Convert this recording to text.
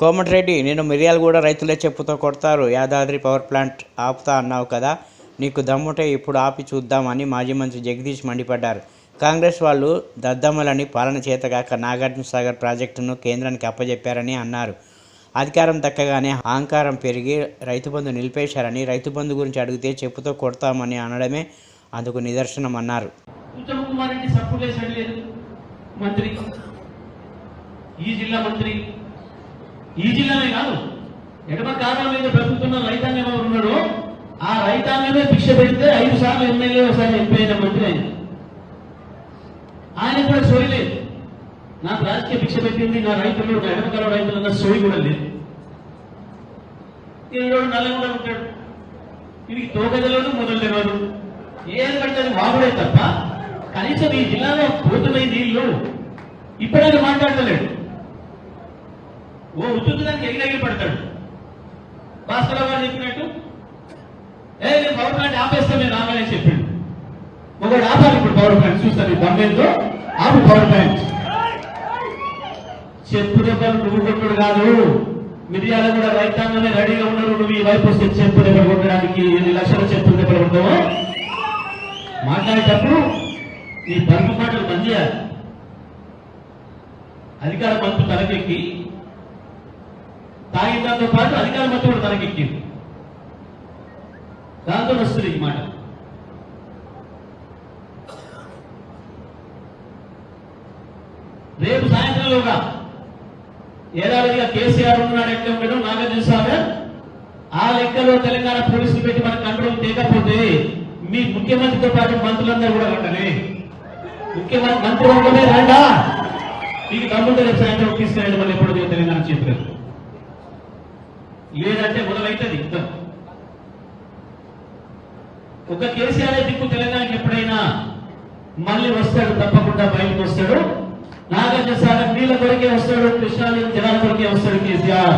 కోమటిరెడ్డి నేను మిరియాలు కూడా రైతులే చెప్పుతో కొడతారు. యాదాద్రి పవర్ ప్లాంట్ ఆపుతా అన్నావు కదా నీకు దమ్ముటే ఇప్పుడు ఆపి చూద్దామని మాజీ మంత్రి జగదీష్ మండిపడ్డారు. కాంగ్రెస్ వాళ్ళు దద్దమ్మలని పాలన చేతగాక నాగార్జున సాగర్ ప్రాజెక్టును కేంద్రానికి అప్పజెప్పారని అన్నారు. అధికారం దక్కగానే అహంకారం పెరిగి రైతు బంధు నిలిపేశారని రైతు బంధు గురించి అడిగితే చెప్పుతో కొడతామని అనడమే అందుకు నిదర్శనం అన్నారు. మంత్రి. ఈ జిల్లా మంత్రి ఈ జిల్లానే కాదు. ఎడమ కాలం మీద బ్రతుకుతున్న రైతాంగం ఎవరు ఉన్నాడో ఆ రైతాంగమే భిక్ష పెడితే ఐదు సార్లు ఎమ్మెల్యే ఒకసారి ఎంపీ అయిన మంత్రి ఆయన. ఆయన కూడా సోయి లేదు. నాకు రాజకీయ భిక్ష పెట్టింది నా రైతులు నా ఎడమ కాలం రైతులు అన్న సోయి కూడా లేదు. ఈరోడు నల్లగొండ ఉంటాడు. వీడికి తోగదలోను మొదలు తెలియదు ఏది పడితే వాగుడే తప్ప కనీసం ఈ జిల్లాలో పోతున్నాయి నీళ్ళు ఇప్పుడైనా మాట్లాడతలేడు. ఓ ఉత్తుదానికి ఎగిరెగిరి పడతాడు. భాస్కర్ గారు చెప్పినట్టు ఏ నేను పవర్ ప్లాంట్ ఆపేస్తే నేను రావాలని చెప్పాడు. ఒకటి ఆపాలి ఇప్పుడు పవర్ ప్లాంట్ చూస్తాను ఈ దమ్మేందో ఆపు పవర్ ప్లాంట్. చెప్పు దెబ్బలు నువ్వు కొట్టుడు కాదు. మిరియాలు కూడా రైతాంగమే రెడీగా ఉన్నారు. నువ్వు ఈ వైపు వస్తే చెప్పు దగ్గర కొట్టడానికి ఎన్ని లక్షల చెప్పు దగ్గర కొడతావో? మాట్లాడేటప్పుడు ఈ బంధు మాటలు మంది అధికార మంత్రి తలకెక్కి తాగినంతో పాటు అధికారం మొత్తం కూడా తలకెక్కింది దాంతో వస్తుంది ఈ మాట. రేపు సాయంత్రంలోగా ఏడాదిగా కేసీఆర్ ఉన్నాడు ఎట్లా ఉండడం నాగార్జున సాగర్ ఆ లెక్కలో తెలంగాణ పోలీసులు పెట్టి మన కంట్రోల్ చేయకపోతే మీ ముఖ్యమంత్రితో పాటు మంత్రులందరూ కూడా ఉండలే ముఖ్యమంత్రి మంత్రి వర్గమే రండా? మీకు దమ్ముంటే రేపు సాయంత్రం తీసుకెళ్ళండి మళ్ళీ లేదంటే మొదలైతుంది. యుద్ధం ఒక కేసీఆర్ దిక్కు తెలంగాణకి ఎప్పుడైనా మళ్ళీ వస్తాడు తప్పకుండా బయటకు వస్తాడు. నాగార్జున సాగర్ నీళ్ళ కొరకే వస్తాడు కృష్ణాలు జనాల కొరకే వస్తాడు కేసీఆర్.